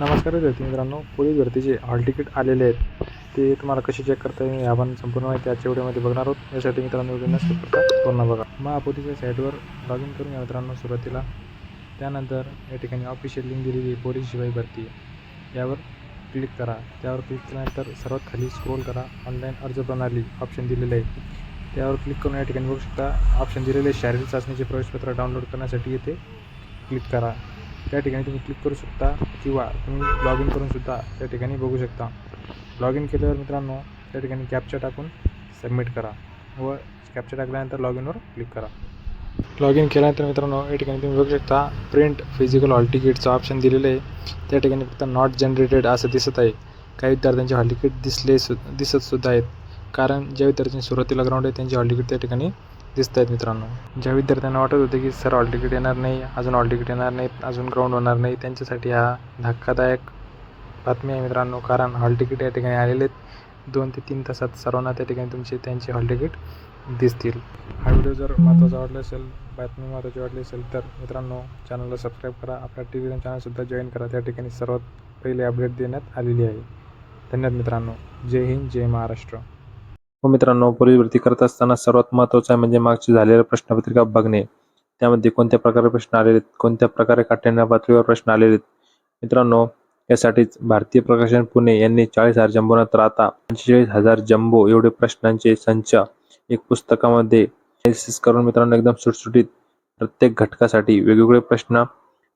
नमस्कार विद्यार्थी मित्रांनो पोलीस भरतीचे हॉल तिकीट आलेले आहेत. ते तुम्हाला कसे चेक करता येईल आपण संपूर्ण माहिती आजच्या व्हिडिओमध्ये बघणार आहोत. यासाठी मित्रांनो व्हिडिओ करता पूर्ण बघा. महापोलीच्या साईटवर लॉग इन करून या मित्रांनो सुरुवातीला. त्यानंतर या ठिकाणी ऑफिशियल लिंक दिलेली पोलीस शिवाय भरती यावर क्लिक करा. त्यावर क्लिक केल्यानंतर सर्वात खाली स्क्रोल करा. ऑनलाईन अर्ज प्रणाली ऑप्शन दिलेलं आहे. त्यावर क्लिक करून या ठिकाणी बघू शकता. ऑप्शन दिलेले शारीरिक चाचणीचे प्रवेशपत्र डाउनलोड करण्यासाठी येथे क्लिक करा. त्या ठिकाणी तुम्ही क्लिक करू शकता किंवा तुम्ही लॉग इन करूनसुद्धा त्या ठिकाणी बघू शकता. लॉग इन केल्यावर मित्रांनो त्या ठिकाणी कॅप्चा टाकून सबमिट करा व कॅप्चा टाकल्यानंतर लॉग इनवर क्लिक करा. लॉग इन केल्यानंतर मित्रांनो या ठिकाणी तुम्ही बघू शकता प्रिंट फिजिकल हॉल तिकीटचं ऑप्शन दिलेलं आहे. त्या ठिकाणी फक्त नॉट जनरेटेड असं दिसत आहे. काही विद्यार्थ्यांचे हॉल तिकीट दिसले सु दिसत सुद्धा आहेत. कारण ज्या विद्यार्थ्यांची सुरुवातीला ग्राउंड आहे त्यांचे हॉल तिकीट त्या ठिकाणी दिसत आहेत मित्रांनो. ज्या विद्यार्थ्यांना वाटत होते की सर हॉल तिकीट येणार नाही अजून हॉल तिकीट येणार नाही अजून ग्राउंड होणार नाही त्यांच्यासाठी हा धक्कादायक बातमी आहे मित्रांनो. कारण हॉल तिकीट या ठिकाणी आलेले आहेत. दोन ते तीन तासात सर्वांना त्या ठिकाणी तुमचे त्यांचे हॉल तिकीट दिसतील. हा व्हिडिओ जर महत्त्वाचा वाटला असेल बातमी महत्त्वाची वाटली असेल तर मित्रांनो चॅनलला सबस्क्राईब करा. आपल्या टी व्ही चॅनलसुद्धा जॉईन करा. त्या ठिकाणी सर्वात पहिले अपडेट देण्यात आलेली आहे. धन्यवाद मित्रांनो. जय हिंद जय महाराष्ट्र. हो मित्रांनो पोलीस भरती करत असताना सर्वात महत्त्वाचं आहे म्हणजे मागची झालेल्या प्रश्नपत्रिका बघणे. त्यामध्ये कोणत्या प्रकारे प्रश्न आलेले आहेत कोणत्या प्रकारे काठ्याण्या पातळीवर प्रश्न आलेले आहेत मित्रांनो यासाठीच भारतीय प्रकाशन पुणे यांनी चाळीस हजार जम्बोना तर आता पंचेचाळीस हजार जम्बो एवढे प्रश्नांचे संच एक पुस्तकामध्ये करून मित्रांनो एकदम सुटसुटीत प्रत्येक घटकासाठी वेगवेगळे प्रश्न